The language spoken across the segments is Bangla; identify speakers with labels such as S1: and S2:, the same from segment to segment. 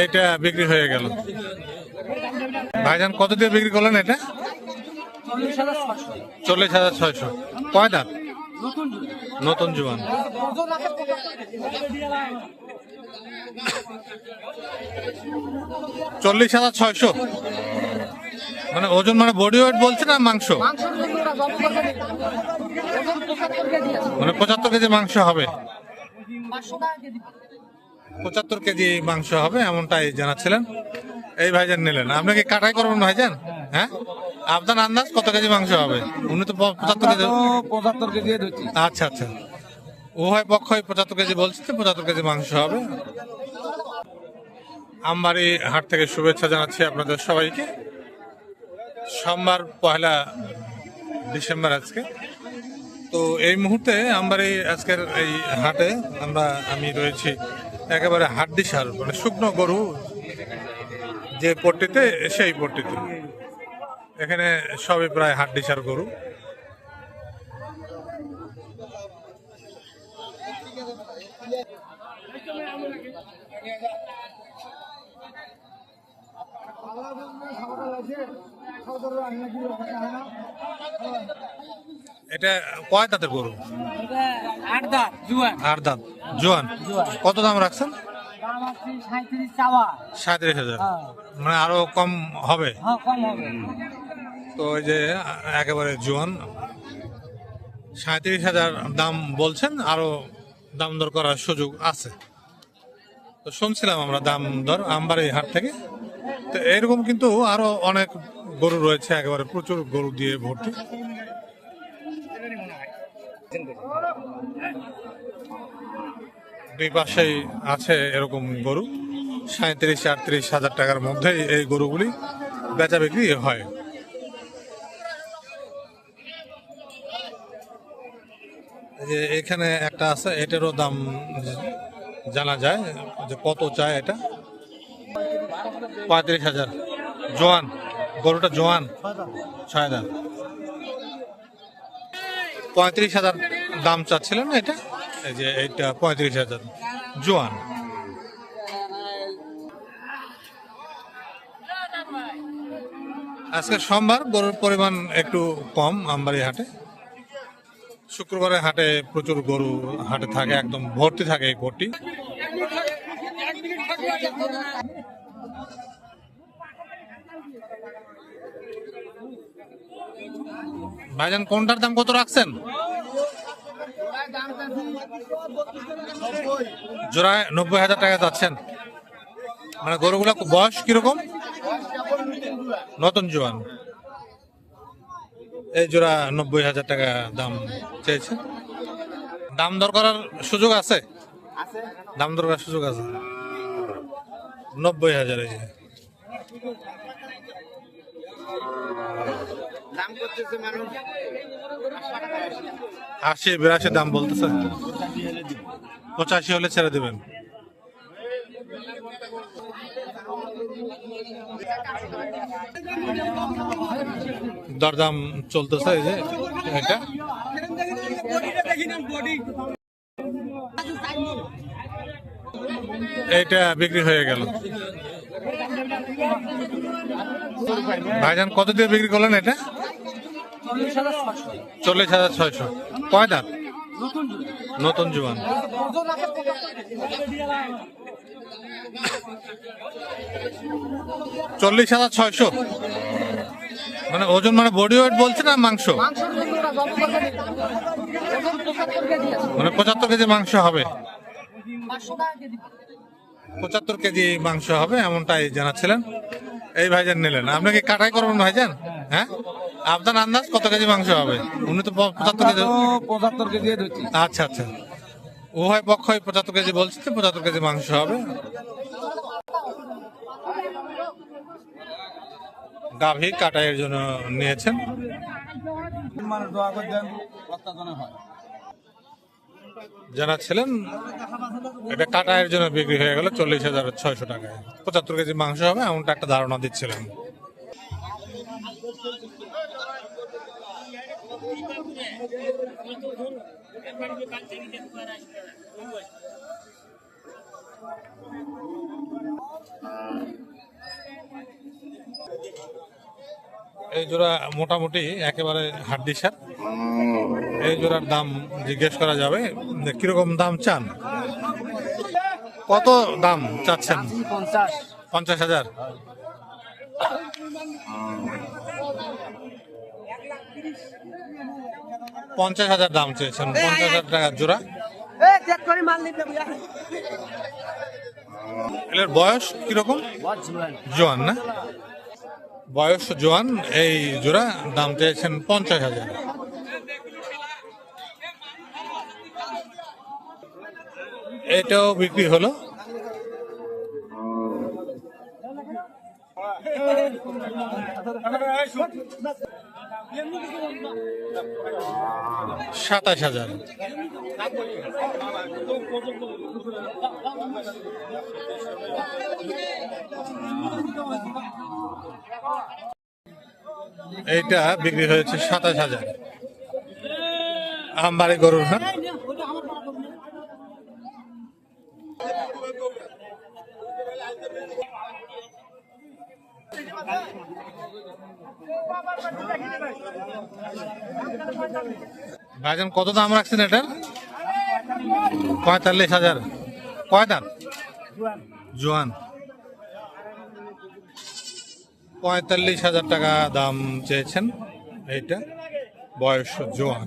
S1: এইটা বিক্রি হয়ে গেল। ভাইজান, কত দিয়ে বিক্রি করলেন এটা?
S2: চল্লিশ হাজার
S1: ছয়শো। কয়
S2: নতুন
S1: জুয়ান। চল্লিশ হাজার ছয়শো? মানে ওজন মানে বডি ওয়েট বলছে না মাংস? মানে পঁচাত্তর কেজি মাংস হবে। পঁচাত্তর কেজি মাংস হবে এমনটাই জানাচ্ছিলেন। এই ভাইজান নিলেন। আপনি কি কাটাই করবেন ভাইজান? হ্যাঁ? আপনার আন্দাজ কত কেজি মাংস হবে? উনি তো পঁচাত্তর কেজি
S3: পঁচাত্তর কেজি
S1: আচ্ছা আচ্ছা। উভয় পক্ষই পঁচাত্তর কেজি বলছে তো পঁচাত্তর কেজি মাংস হবে। আমবাড়ি হাট থেকে শুভেচ্ছা জানাচ্ছি আপনাদের সবাইকে। সোমবার পয়লা ডিসেম্বর আজকে। তো এই মুহূর্তে আমবাড়ি আজকের এই হাটে আমরা আমি রয়েছি একেবারে হাড্ডি সার মানে শুকনো গরু যে পট্টিতে, সেই পট্টিতে। এখানে সবই প্রায় হাড্ডি সার গরু। এটা কয় দাঁতের গরু?
S2: আট দাঁত জুয়ান।
S1: দাঁত। কত দাম রাখছেন?
S2: সাঁত্রিশ
S1: হাজার।
S2: হ্যাঁ।
S1: মানে আরও কম হবে?
S2: হ্যাঁ কম হবে।
S1: তো ওই যে একেবারে জোয়ান সাঁত্রিশ হাজার দাম বলছেন আরও দাম দর করার সুযোগ আছে। তো শুনছিলাম আমরা দাম দর আমবাড়ি হাট থেকে। তো এরকম কিন্তু আরও অনেক গরু রয়েছে, একেবারে প্রচুর গরু দিয়ে ভর্তি। দুই পাশেই আছে এরকম গরু সাঁত্রিশ আটত্রিশ হাজার টাকার মধ্যেই এই গরুগুলি বেচা বিক্রি হয়। যে এখানে একটা আছে, এটারও দাম জানা যায় যে কত চায় এটা। পঁয়ত্রিশ হাজার। জোয়ান, গরুটা জোয়ান। ছয় হাজার। পঁয়ত্রিশ হাজার দাম চাচ্ছিলেন না এটা? এই যে এইটা পঁয়ত্রিশ হাজার। জোয়ান। আজকে সোমবার, গরুর পরিমাণ একটু কম আমবাড়ি হাটে। শুক্রবারে হাটে প্রচুর গরু হাটে থাকে, একদম ভর্তি থাকে এই ভর্তি। ভাইজান, কোনটার দাম কত রাখছেন? জোড়ায় নব্বই হাজার টাকা যাচ্ছেন। মানে গরুগুলা বয়স কীরকম? নতুন জোয়ান। এই জোড়া নব্বই হাজার টাকা দাম চেয়েছে। দাম দর করার সুযোগ আছে? দাম দর করার সুযোগ আছে? নব্বই হাজার এই।
S3: দাম করতেছে মানুষ।
S1: আশি, বিরাশি দাম বলতেছে। পঁচাশি হলে ছেড়ে দেবেন। দরদাম চলতেছে এই যে, এটা। এইটা বিক্রি হয়ে গেল। ভাইজান, কত দিয়ে বিক্রি করলেন এটা?
S2: চল্লিশ হাজার
S1: ছয়শো। কয়
S2: নতুন কেজি
S1: চল্লিশ হাজার ছয়শো। মানে ওজন মানে বডি ওয়েট বলছে না মাংস? মানে পঁচাত্তর কেজি মাংস হবে। পঁচাত্তর কেজি মাংস হবে, এমনটাই জানাচ্ছিলেন। এই ভাইজান নিলেন। আপনি কি কাটাই করবেন ভাইজান? হ্যাঁ? আপনার আন্দাজ কত কেজি মাংস হবে? উনি তো পঁচাত্তর কেজি।
S3: পঁচাত্তর কেজি
S1: আচ্ছা আচ্ছা। উভয় পক্ষই পঁচাত্তর কেজি বলছে তো পঁচাত্তর কেজি মাংস হবে। গাভী কাটাইয়ের জন্য নিয়েছেন। জানাচ্ছিলেন এটা কাটাইয়ের জন্য বিক্রি হয়ে গেল চল্লিশ হাজার ছয়শো টাকায়। পঁচাত্তর কেজি মাংস হবে এমনটা একটা ধারণা দিচ্ছিলেন। এই জোড়া মোটামুটি একেবারে হাড্ডি এই জোড়ার দাম জিজ্ঞেস করা যাবে কীরকম দাম চান? কত দাম চাচ্ছেন?
S2: পঞ্চাশ
S1: হাজার। পঞ্চাশ হাজার দাম চেয়েছেন পঞ্চাশ হাজার টাকা জোড়া।
S2: এ চেক করে মাল নিতে
S1: এর বয়স কীরকম? জোয়ান না? বয়স জোয়ান এই জোড়া দাম চেয়েছেন পঞ্চাশ হাজার। এটাও বিক্রি হলো। সাতাশ হাজার। এইটা বিক্রি হয়েছে সাতাশ হাজার। আমবাড়ি গরুর হ্যাঁ ভাইজান, কত দাম রাখছেন এটার? পঁয়তাল্লিশ হাজার। কয় দাম? জোয়ান। পঁয়তাল্লিশ হাজার টাকা দাম চেয়েছেন। এইটা বয়স জোয়ান।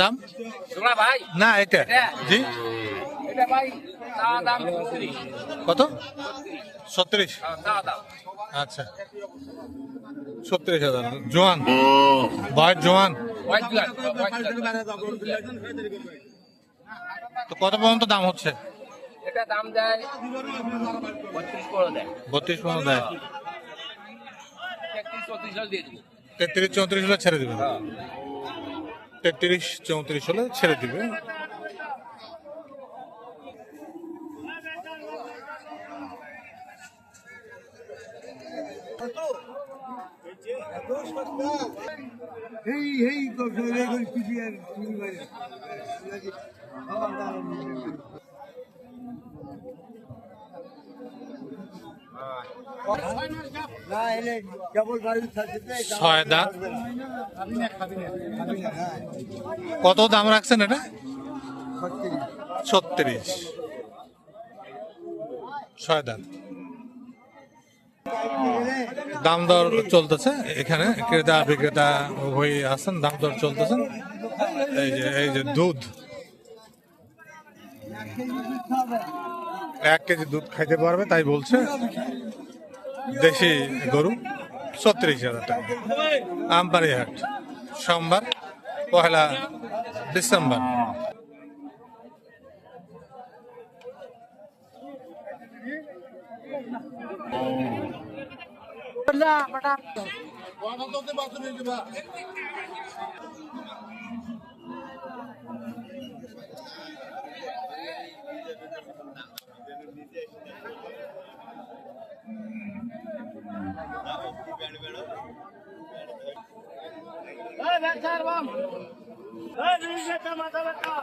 S1: দাম?
S4: তোমরা ভাই।
S1: না এটা। জি।
S4: এটা ভাই দাম
S1: কত? ছত্রিশ? আচ্ছা। ছত্রিশ হাজার। জোয়ান। বয়স জোয়ান। তো কত পর্যন্ত দাম হচ্ছে?
S4: এটা দাম দেয় বত্রিশ করে দেয়।
S1: বত্রিশ পর্যন্ত দেয়।
S4: চৌত্রিশ হলে দিয়ে দিবি
S1: তেত্রিশ চৌত্রিশ হলে ছেড়ে দিবে তেত্রিশ চৌত্রিশ হলে ছেড়ে দিবে
S3: এই এই তো সরে গেল কিছু আর তুমি বাইরে না এলে কেবল বাড়ি থাকতে
S1: কত দাম রাখছেন এটা? ছত্রিশ। ছয় দাঁত দাম দর চলতেছে এখানে, ক্রেতা, বিক্রেতা উভয়ই আছেন, দাম দর চলতেছে। এই যে এই যে দুধ। এক কেজি দুধ খাইতে পারবে, তাই বলছে। দেশি গরু ছত্রিশ হাজার টাকা। আমবাড়িহাট সোমবার পহেলা ডিসেম্বর। মাথা ব্যথা।